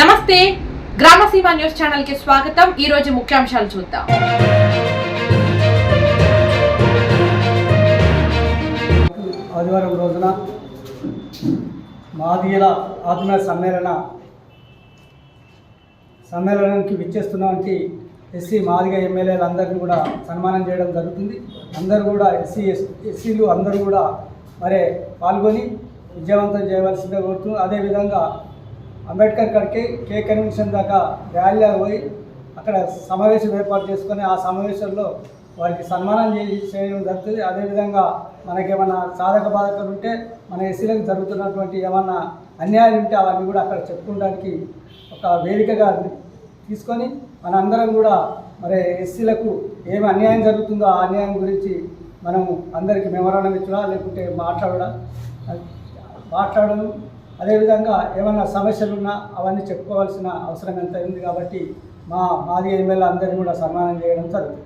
నమస్తే. గ్రామసీమ న్యూస్ ఛానల్కి స్వాగతం. ఈ రోజు ముఖ్యాంశాలు చూద్దాం. ఆదివారం రోజున మాదిగల ఆత్మీయ సమ్మేళన సమ్మేళనానికి విచ్చేస్తున్నటువంటి ఎస్సీ మాదిగ ఎమ్మెల్యేలందరినీ కూడా సన్మానం చేయడం జరుగుతుంది. అందరూ కూడా ఎస్సీ ఎస్సీలు అందరూ కూడా మరి పాల్గొని విజయవంతం చేయవలసిందే కోరుతూ అదేవిధంగా అంబేద్కర్ కడికి కే కన్వెన్షన్ దాకా ర్యాలీలో పోయి అక్కడ సమావేశం ఏర్పాటు చేసుకొని ఆ సమావేశంలో వారికి సన్మానం చేసి చేయడం జరుగుతుంది. అదేవిధంగా మనకేమన్నా సాధక బాధకాలు ఉంటే మన ఎస్సీలకు జరుగుతున్నటువంటి ఏమన్నా అన్యాయాలు ఉంటే అవన్నీ కూడా అక్కడ చెప్పుకోవడానికి ఒక వేదికగా తీసుకొని మన అందరం కూడా మరి ఎస్సీలకు ఏమి అన్యాయం జరుగుతుందో ఆ అన్యాయం గురించి మనము అందరికీ మెమరాండం ఇచ్చడా లేకుంటే మాట్లాడడం మాట్లాడడం అదేవిధంగా ఏమైనా సమస్యలు ఉన్నా అవన్నీ చెప్పుకోవాల్సిన అవసరం ఎంత ఉంది కాబట్టి మా మాది ఎమ్మెల్యే అందరినీ కూడా సన్మానం చేయడం జరుగుతుంది.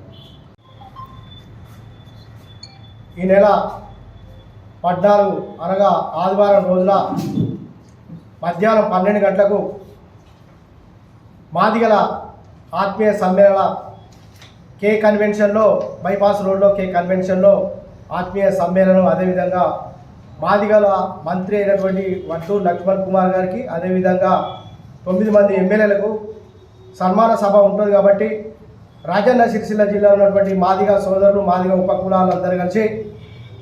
ఈ నెల పద్నాలుగు అనగా ఆదివారం రోజున మధ్యాహ్నం పన్నెండు గంటలకు మాదిగల ఆత్మీయ సమ్మేళన కే కన్వెన్షన్లో బైపాస్ రోడ్లో కే కన్వెన్షన్లో ఆత్మీయ సమ్మేళనం అదేవిధంగా మాదిగల మంత్రి అయినటువంటి వట్టు లక్ష్మణ్ కుమార్ గారికి అదేవిధంగా తొమ్మిది మంది ఎమ్మెల్యేలకు సన్మాన సభ ఉంటుంది కాబట్టి రాజన్న సిరిసిల్ల జిల్లాలో ఉన్నటువంటి మాదిగ సోదరులు మాదిగ ఉపకులాలు అందరూ కలిసి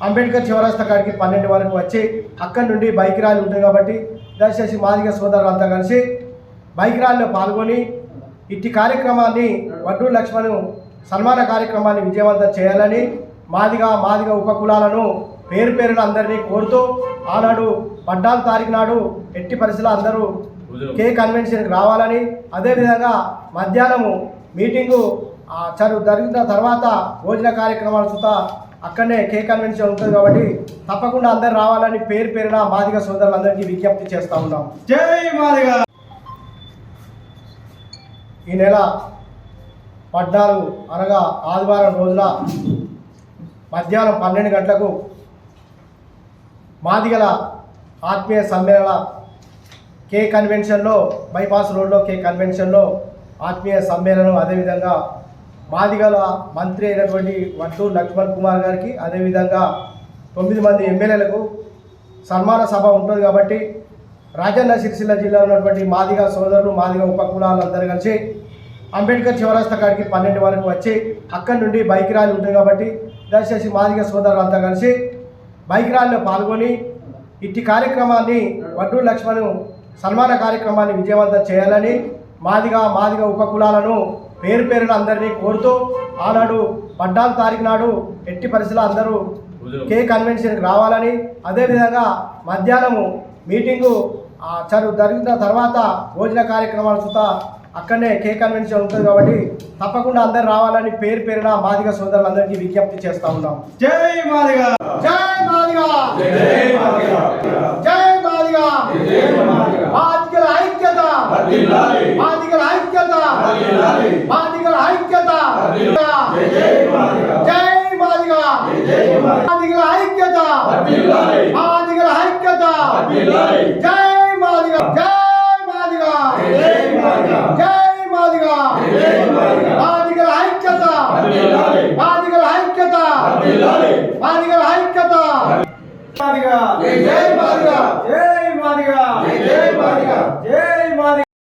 అంబేద్కర్ చివరాస్త కాడికి పన్నెండు వరకు వచ్చి అక్కడి నుండి బైక్ ర్యాలీ ఉంటుంది కాబట్టి దయచేసి మాదిగ సోదరులు అంతా కలిసి బైక్ ర్యాలీలో పాల్గొని ఇట్టి కార్యక్రమాన్ని వడ్డూరు లక్ష్మణ్ సన్మాన కార్యక్రమాన్ని విజయవంతం చేయాలని మాదిగ మాదిగ ఉపకులాలను పేరు పేరున అందరినీ కోరుతూ ఆనాడు పద్నాలుగు తారీఖు నాడు ఎట్టి పరిస్థితుల్లో అందరూ కే కన్వెన్షన్కి రావాలని అదేవిధంగా మధ్యాహ్నము మీటింగు చదువు జరిగిన తర్వాత భోజన కార్యక్రమాలు సుత అక్కడనే కే కన్వెన్షన్ ఉంటుంది కాబట్టి తప్పకుండా అందరు రావాలని పేరు పేరున మాదిగ సోదరులందరికీ విజ్ఞప్తి చేస్తా ఉన్నాం. జై మాదిగా! ఈ నెల పద్నాలుగు అనగా ఆదివారం రోజున మధ్యాహ్నం పన్నెండు గంటలకు మాదిగల ఆత్మీయ సమ్మేళన కే కన్వెన్షన్లో బైపాస్ రోడ్లో కే కన్వెన్షన్లో ఆత్మీయ సమ్మేళనం అదేవిధంగా మాదిగల మంత్రి అయినటువంటి వట్టు లక్ష్మణ్ కుమార్ గారికి అదేవిధంగా తొమ్మిది మంది ఎమ్మెల్యేలకు సన్మాన సభ ఉంటుంది కాబట్టి రాజన్న సిరిసిల్ల జిల్లాలో ఉన్నటువంటి మాదిగ సోదరులు మాదిగ ఉపకులాలు అందరూ కలిసి అంబేద్కర్ చివరాస్త కాడికి పన్నెండు వరకు వచ్చి అక్కడి నుండి బైక్ ర్యాలీ ఉంటుంది కాబట్టి దయచేసి మాదిగ సోదరులు అంతా కలిసి బైక్ ర్యాలీలో పాల్గొని ఇట్టి కార్యక్రమాన్ని వడ్డూరు లక్ష్మణ్ సన్మాన కార్యక్రమాన్ని విజయవంతం చేయాలని మాదిగా మాదిగా ఉపకులాలను పేరు పేరున అందరినీ కోరుతూ ఆనాడు పద్నాలుగు తారీఖు నాడు ఎట్టి పరిస్థితుల్లో అందరూ కే కన్వెన్షన్కి రావాలని అదేవిధంగా మధ్యాహ్నము మీటింగు చదువు జరిగిన తర్వాత భోజన కార్యక్రమాలు సుత అక్కడనే కే కన్వెన్షన్ ఉంటుంది కాబట్టి తప్పకుండా అందరు రావాలని పేరు పేరున మాదిగ సోదరులందరికీ విజ్ఞప్తి చేస్తా ఉన్నాం. జై మాదిగ! జై మాదిగ! జై మాదిగ! మాదిగల ఐక్యత! మాదిగల ఐక్యత! మాదిగల ఐక్యత! జై మాదిగ! మాదిగల ఐక్యత! మాదిగల ఐక్యత! జై మాదిగ! జై మాదిగ జై మాదిగ మాదిగల ఐక్యత మాదిగల ఐక్యత మాదిగల ఐక్యత! మాదిగా! జై మాదిగ! జై మాదిగా! జై మాదిగ! జై